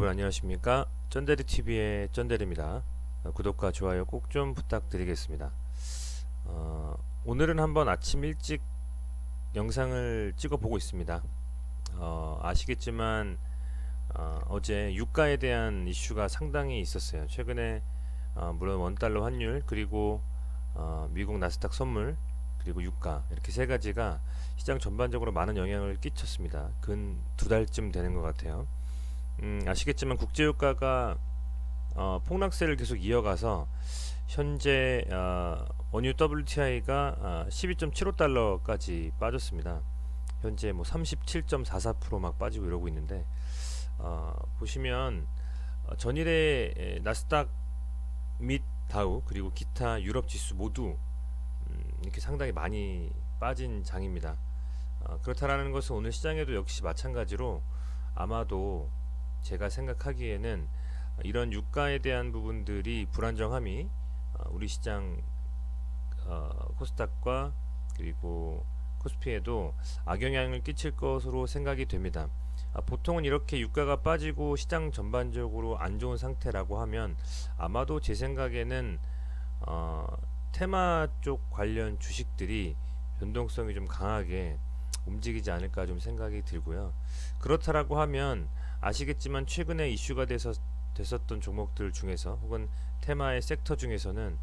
여러분 안녕하십니까 쩐데리 TV의 쩐데리입니다. 어, 구독과 좋아요 꼭 좀 부탁드리겠습니다. 어, 오늘은 한번 아침 일찍 영상을 찍어 보고 있습니다. 어, 아시겠지만 어, 제 유가에 대한 이슈가 상당히 있었어요. 최근에 어, 물론 원 달러 환율 그리고 어, 미국 나스닥 선물 그리고 유가 이렇게 세 가지가 시장 전반적으로 많은 영향을 끼쳤습니다. 근 두 달쯤 되는 것 같아요. 음, 아시겠지만 국제유가가 어, 폭락세를 계속 이어가서 현재 어, 원유 WTI가 어, 12.75달러까지 빠졌습니다. 현재 뭐 37.44%막 빠지고 이러고 있는데 어, 보시면 어, 전일에 에, 나스닥 및 다우 그리고 기타 유럽 지수 모두 음, 이렇게 상당히 많이 빠진 장입니다. 어, 그렇다라는 것은 오늘 시장에도 역시 마찬가지로 아마도 제가 생각하기에는 이런 유가에 대한 부분들이 불안정함이 어, 우리 시장 어, 코스닥과 그리고 코스피에도 악영향을 끼칠 것으로 생각이 됩니다. 아, 보통은 이렇게 유가가 빠지고 시장 전반적으로 안 좋은 상태라고 하면 아마도 제 생각에는 어, 테마 쪽 관련 주식들이 변동성이 좀 강하게 움직이지 않을까 좀 생각이 들고요. 그렇다라고 하면 아시겠지만 최근에 이슈가 돼서 됐었던 종목들 중에서 혹은 테마의 섹터 중에서는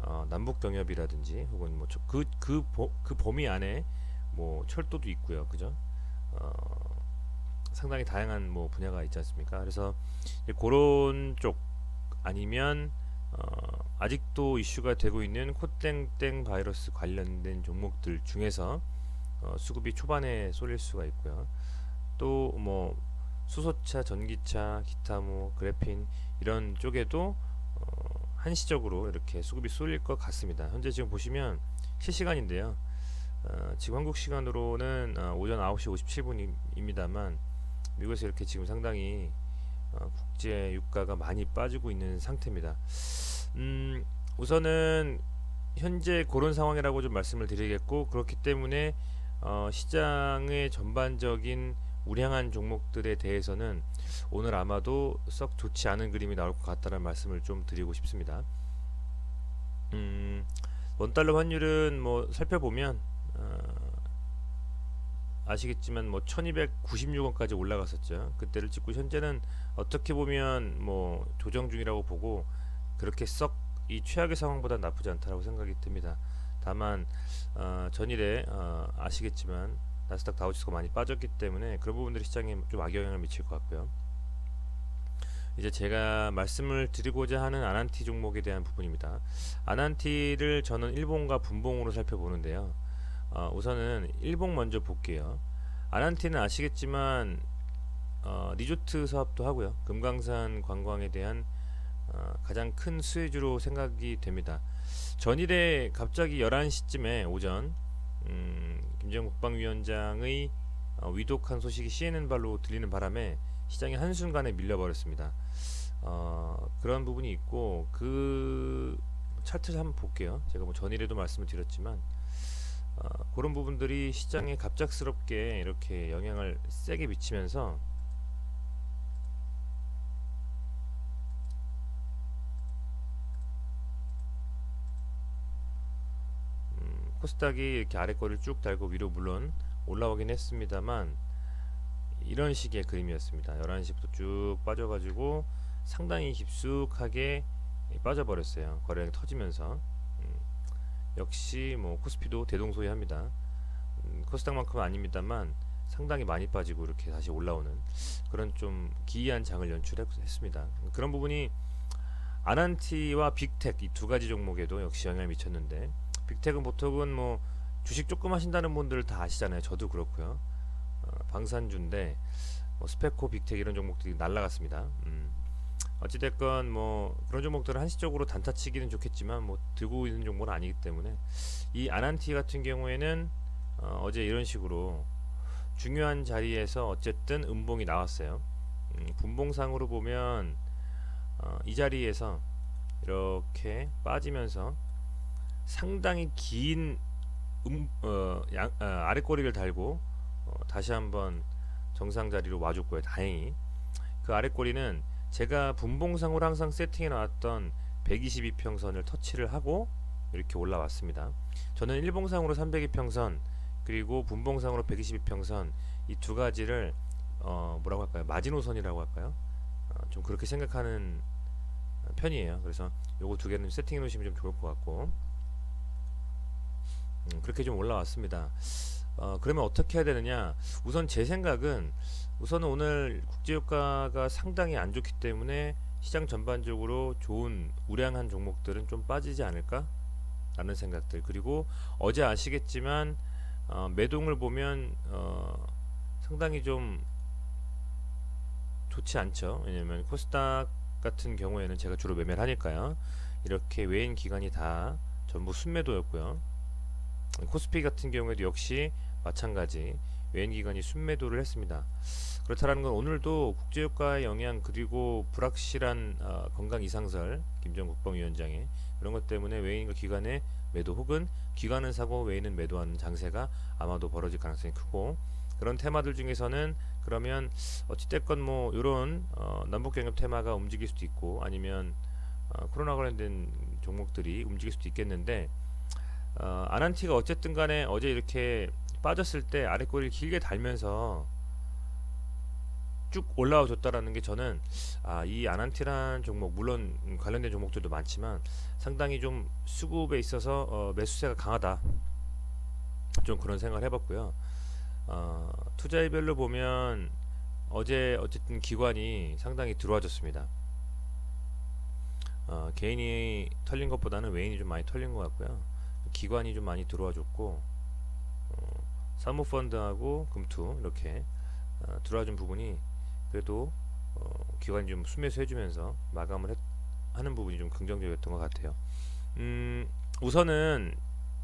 어, 남북 경협이라든지 혹은 뭐그그 그, 그, 그 범위 안에 뭐 철도도 있고요, 그죠? 어, 상당히 다양한 뭐 분야가 있지 않습니까? 그래서 그런 쪽 아니면 어, 아직도 이슈가 되고 있는 코땡땡 바이러스 관련된 종목들 중에서 어, 수급이 초반에 쏠릴 수가 있고요. 또뭐 수소차, 전기차, 기타 뭐 그래핀 이런 쪽에도 어, 한시적으로 이렇게 수급이 쏠릴 것 같습니다. 현재 지금 보시면 실시간인데요. 어, 지금 한국 시간으로는 어, 오전 9시 57분입니다만 미국에서 이렇게 지금 상당히 어, 국제 유가가 많이 빠지고 있는 상태입니다. 음, 우선은 현재 그런 상황이라고 좀 말씀을 드리겠고 그렇기 때문에 어, 시장의 전반적인 우량한 종목들에 대해서는 오늘 아마도 썩 좋지 않은 그림이 나올 것 같다는 말씀을 좀 드리고 싶습니다. 음, 원달러 환율은 뭐 살펴보면 어, 아시겠지만 뭐 1296원까지 올라갔었죠. 그때를 찍고 현재는 어떻게 보면 뭐 조정 중이라고 보고 그렇게 썩 이 최악의 상황보다 나쁘지 않다라고 생각이 듭니다. 다만 어, 전일에 어, 아시겠지만 나스닥 다우지수가 많이 빠졌기 때문에 그런 부분들이 시장에 좀 악영향을 미칠 것 같고요. 이제 제가 말씀을 드리고자 하는 아난티 종목에 대한 부분입니다. 아난티를 저는 일봉과 분봉으로 살펴보는데요. 어, 우선은 일봉 먼저 볼게요. 아난티는 아시겠지만 어, 리조트 사업도 하고요. 금강산 관광에 대한 어, 가장 큰 수혜주로 생각이 됩니다. 전일에 갑자기 11시쯤에 오전 음, 김정은 국방위원장의 어, 위독한 소식이 CNN 발로 들리는 바람에 시장이 한순간에 밀려버렸습니다. 어, 그런 부분이 있고 그 차트를 한번 볼게요. 제가 뭐 전일에도 말씀을 드렸지만 어, 그런 부분들이 시장에 갑작스럽게 이렇게 영향을 세게 미치면서 코스닥이 이렇게 아래 거를 쭉 달고 위로 물론 올라오긴 했습니다만 이런 식의 그림이었습니다. 11시부터 쭉 빠져가지고 상당히 깊숙하게 빠져버렸어요. 거래량이 터지면서 음, 역시 뭐 코스피도 대동소이합니다. 음, 코스닥만큼은 아닙니다만 상당히 많이 빠지고 이렇게 다시 올라오는 그런 좀 기이한 장을 연출했습니다. 그런 부분이 아난티와 빅텍 이 두 가지 종목에도 역시 영향을 미쳤는데 빅텍은 보통은 뭐 주식 조금 하신다는 분들 다 아시잖아요. 저도 그렇고요. 어, 방산주인데 뭐 스페코, 빅텍 이런 종목들이 날라갔습니다. 음. 어찌됐건 뭐 그런 종목들은 한시적으로 단타치기는 좋겠지만 뭐 들고 있는 종목은 아니기 때문에 이 아난티 같은 경우에는 어, 어제 이런 식으로 중요한 자리에서 어쨌든 음봉이 나왔어요. 음, 분봉상으로 보면 어, 이 자리에서 이렇게 빠지면서 상당히 긴 음, 어, 양, 어, 아래 꼬리를 달고 어, 다시 한번 정상 자리로 와줬고요. 다행히 그 아래 꼬리는 제가 분봉상으로 항상 세팅해 놨던 122평선을 터치를 하고 이렇게 올라왔습니다. 저는 일봉상으로 302평선 그리고 분봉상으로 122평선 이 두 가지를 어 뭐라고 할까요? 마지노선이라고 할까요? 어, 좀 그렇게 생각하는 편이에요. 그래서 요거 두 개는 세팅해 놓으시면 좀 좋을 것 같고 음, 그렇게 좀 올라왔습니다. 어, 그러면 어떻게 해야 되느냐? 우선 제 생각은 우선은 오늘 국제유가가 상당히 안 좋기 때문에 시장 전반적으로 좋은 우량한 종목들은 좀 빠지지 않을까? 라는 생각들 그리고 어제 아시겠지만 어, 매동을 보면 어, 상당히 좀 좋지 않죠. 왜냐면 코스닥 같은 경우에는 제가 주로 매매를 하니까요. 이렇게 외인 기관이 다 전부 순매도였고요. 코스피 같은 경우에도 역시 마찬가지 외인 기관이 순매도를 했습니다. 그렇다는 건 오늘도 국제유가의 영향 그리고 불확실한 어, 건강 이상설 김정 국방위원장의 이런 것 때문에 외인과 기관의 매도 혹은 기관은 사고 외인은 매도하는 장세가 아마도 벌어질 가능성이 크고 그런 테마들 중에서는 그러면 어찌됐건 뭐 이런 어, 남북 경협 테마가 움직일 수도 있고 아니면 어, 코로나 관련된 종목들이 움직일 수도 있겠는데 어, 아난티가 어쨌든 간에 어제 이렇게 빠졌을 때 아래 꼬리를 길게 달면서 쭉 올라와 줬다라는 게 저는 아, 이 아난티란 종목 물론 관련된 종목들도 많지만 상당히 좀 수급에 있어서 어, 매수세가 강하다 좀 그런 생각을 해봤고요. 어, 투자일별로 보면 어제 어쨌든 기관이 상당히 들어와줬습니다. 어, 개인이 털린 것보다는 외인이 좀 많이 털린 것 같고요. 기관이 좀 많이 들어와줬고 어, 사모펀드하고 금투 이렇게 어, 들어와준 부분이 그래도 어, 기관이 좀 순매수 해주면서 마감을 했, 하는 부분이 좀 긍정적이었던 것 같아요. 음, 우선은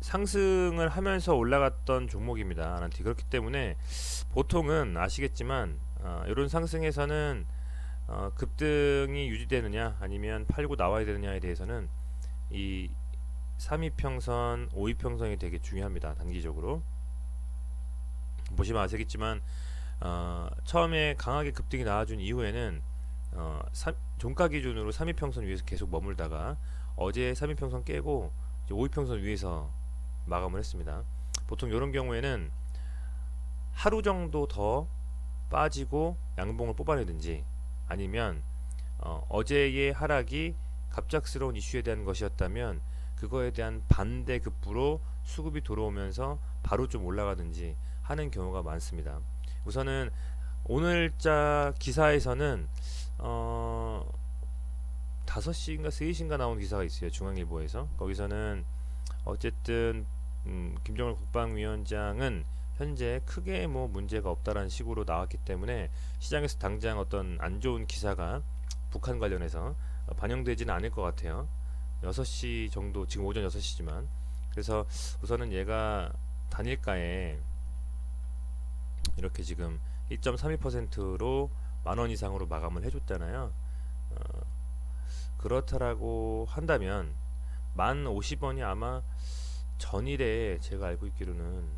상승을 하면서 올라갔던 종목입니다. 아난티 그렇기 때문에 보통은 아시겠지만 어, 이런 상승에서는 어, 급등이 유지되느냐 아니면 팔고 나와야 되느냐에 대해서는 이 3위평선, 5위평선이 되게 중요합니다. 단기적으로 보시면 아시겠지만 어, 처음에 강하게 급등이 나와준 이후에는 어, 삼- 종가 기준으로 3위평선 위에서 계속 머물다가 어제 3위평선 깨고 5위평선 위에서 마감을 했습니다. 보통 이런 경우에는 하루 정도 더 빠지고 양봉을 뽑아내든지 아니면 어, 어제의 하락이 갑작스러운 이슈에 대한 것이었다면 그거에 대한 반대 급부로 수급이 들어오면서 바로 좀 올라가든지 하는 경우가 많습니다. 우선은 오늘자 기사에서는 어 5시인가 3시인가 나온 기사가 있어요. 중앙일보에서. 거기서는 어쨌든 음, 김정일 국방위원장은 현재 크게 뭐 문제가 없다라는 식으로 나왔기 때문에 시장에서 당장 어떤 안 좋은 기사가 북한 관련해서 어, 반영되지는 않을 것 같아요. 6시 정도 지금 오전 6시지만 그래서 우선은 얘가 단일가에 이렇게 지금 1.32%로 만원 이상으로 마감을 해줬잖아요. 어, 그렇다라고 한다면 만 50원이 아마 전일에 제가 알고 있기로는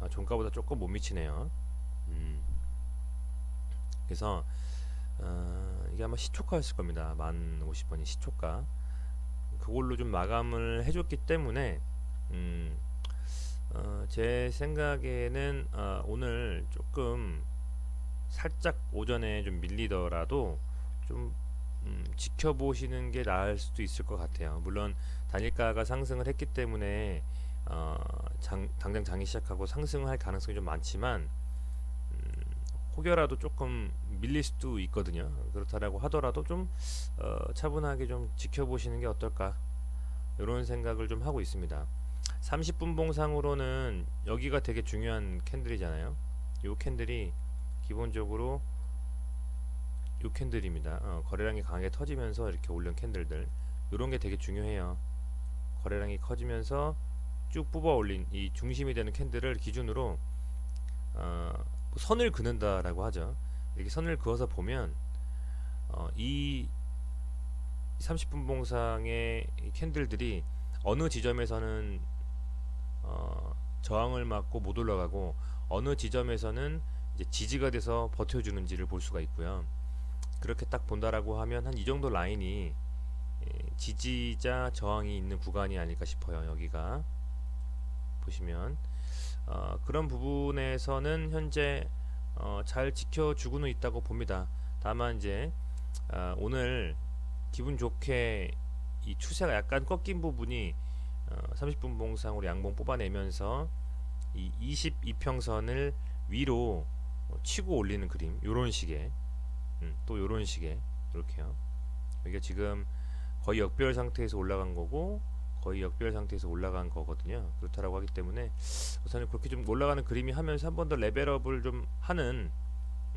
아, 종가보다 조금 못 미치네요. 음. 그래서 어, 이게 아마 시초가였을 겁니다. 만 50원이 시초가. 그걸로 좀 마감을 해줬기 때문에 음, 어, 제 생각에는 어, 오늘 조금 살짝 오전에 좀 밀리더라도 좀 음, 지켜보시는 게 나을 수도 있을 것 같아요. 물론 단일가가 상승을 했기 때문에 어, 장, 당장 장이 시작하고 상승을 할 가능성이 좀 많지만 음, 혹여라도 조금 밀릴 수도 있거든요. 그렇다라고 하더라도 좀 어, 차분하게 좀 지켜보시는 게 어떨까 이런 생각을 좀 하고 있습니다. 30분 봉상으로는 여기가 되게 중요한 캔들이잖아요. 이 캔들이 기본적으로 이 캔들입니다. 어, 거래량이 강하게 터지면서 이렇게 올린 캔들들 이런 게 되게 중요해요. 거래량이 커지면서 쭉 뽑아 올린 이 중심이 되는 캔들을 기준으로 어, 선을 그는다라고 하죠. 이렇게 선을 그어서 보면 어, 이 30분 봉상의 이 캔들들이 어느 지점에서는 어, 저항을 맞고 못 올라가고 어느 지점에서는 이제 지지가 돼서 버텨주는지를 볼 수가 있고요. 그렇게 딱 본다라고 하면 한 이 정도 라인이 예, 지지자 저항이 있는 구간이 아닐까 싶어요. 여기가 보시면 어, 그런 부분에서는 현재 어, 잘 지켜주고는 있다고 봅니다. 다만 이제 아, 오늘 기분 좋게 이 추세가 약간 꺾인 부분이 어, 30분 봉상으로 양봉 뽑아내면서 이 22평선을 위로 어, 치고 올리는 그림 요런 식의 음, 또 요런 식의 이렇게요. 이게 지금 거의 역별 상태에서 올라간 거고 거의 역별 상태에서 올라간 거거든요. 그렇다라고 하기 때문에 우선은 그렇게 좀 올라가는 그림이 하면서 한 번 더 레벨업을 좀 하는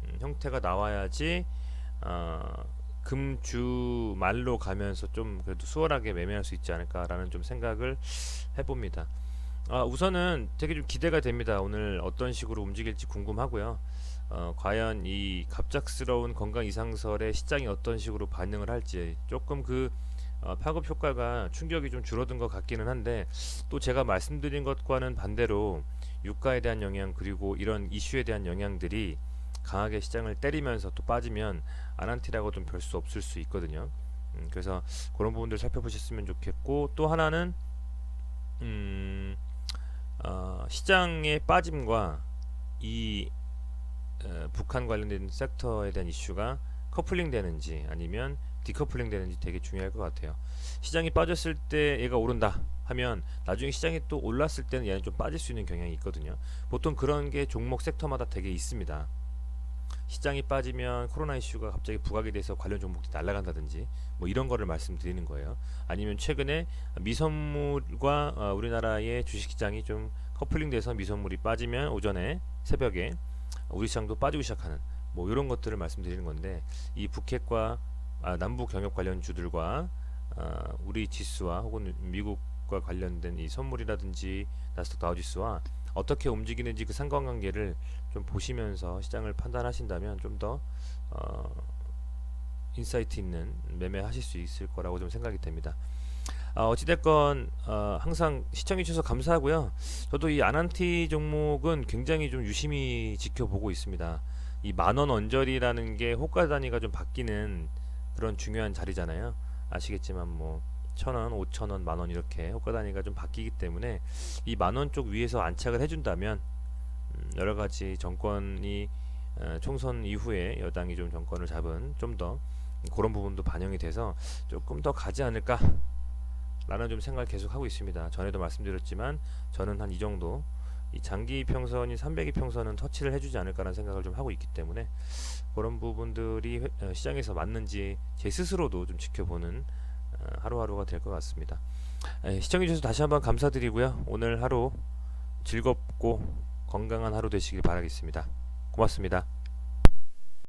음, 형태가 나와야지 어, 금주 말로 가면서 좀 그래도 수월하게 매매할 수 있지 않을까라는 좀 생각을 해봅니다. 아, 우선은 되게 좀 기대가 됩니다. 오늘 어떤 식으로 움직일지 궁금하고요. 어, 과연 이 갑작스러운 건강 이상설에 시장이 어떤 식으로 반응을 할지 조금 그 어, 파급 효과가 충격이 좀 줄어든 것 같기는 한데 또 제가 말씀드린 것과는 반대로 유가에 대한 영향 그리고 이런 이슈에 대한 영향들이 강하게 시장을 때리면서 또 빠지면 아난티라고 좀 별 수 없을 수 있거든요. 음, 그래서 그런 부분들 살펴보셨으면 좋겠고 또 하나는 음, 어, 시장의 빠짐과 이 어, 북한 관련된 섹터에 대한 이슈가 커플링 되는지 아니면 디커플링 되는지 되게 중요할 것 같아요. 시장이 빠졌을 때 얘가 오른다 하면 나중에 시장이 또 올랐을 때는 얘는 좀 빠질 수 있는 경향이 있거든요. 보통 그런 게 종목 섹터마다 되게 있습니다. 시장이 빠지면 코로나 이슈가 갑자기 부각이 돼서 관련 종목이 날아간다든지 뭐 이런 거를 말씀드리는 거예요. 아니면 최근에 미선물과 어, 우리나라의 주식시장이 좀 커플링돼서 미선물이 빠지면 오전에 새벽에 우리 시장도 빠지고 시작하는 뭐 이런 것들을 말씀드리는 건데 이 북핵과 아, 남북 경협 관련 주들과 아, 우리 지수와 혹은 미국과 관련된 이 선물이라든지 나스닥 다우지수와 어떻게 움직이는지 그 상관관계를 좀 보시면서 시장을 판단하신다면 좀더 어, 인사이트 있는 매매하실 수 있을 거라고 좀 생각이 됩니다. 아, 어찌됐건 어, 항상 시청해 주셔서 감사하고요. 저도 이 아난티 종목은 굉장히 좀 유심히 지켜보고 있습니다. 이 만원 언저리라는 게 호가 단위가 좀 바뀌는 그런 중요한 자리잖아요. 아시겠지만 뭐 천원, 오천원, 만원 이렇게 호가 단위가 좀 바뀌기 때문에 이 만원 쪽 위에서 안착을 해준다면 음, 여러 가지 정권이 어, 총선 이후에 여당이 좀 정권을 잡은 좀 더 그런 부분도 반영이 돼서 조금 더 가지 않을까 라는 좀 생각을 계속 하고 있습니다. 전에도 말씀드렸지만 저는 한 이 정도 이 장기 평선이 300이 평선은 터치를 해주지 않을까라는 생각을 좀 하고 있기 때문에 그런 부분들이 회- 어, 시장에서 맞는지 제 스스로도 좀 지켜보는 어, 하루하루가 될 것 같습니다. 에, 시청해주셔서 다시 한번 감사드리고요. 오늘 하루 즐겁고 건강한 하루 되시길 바라겠습니다. 고맙습니다.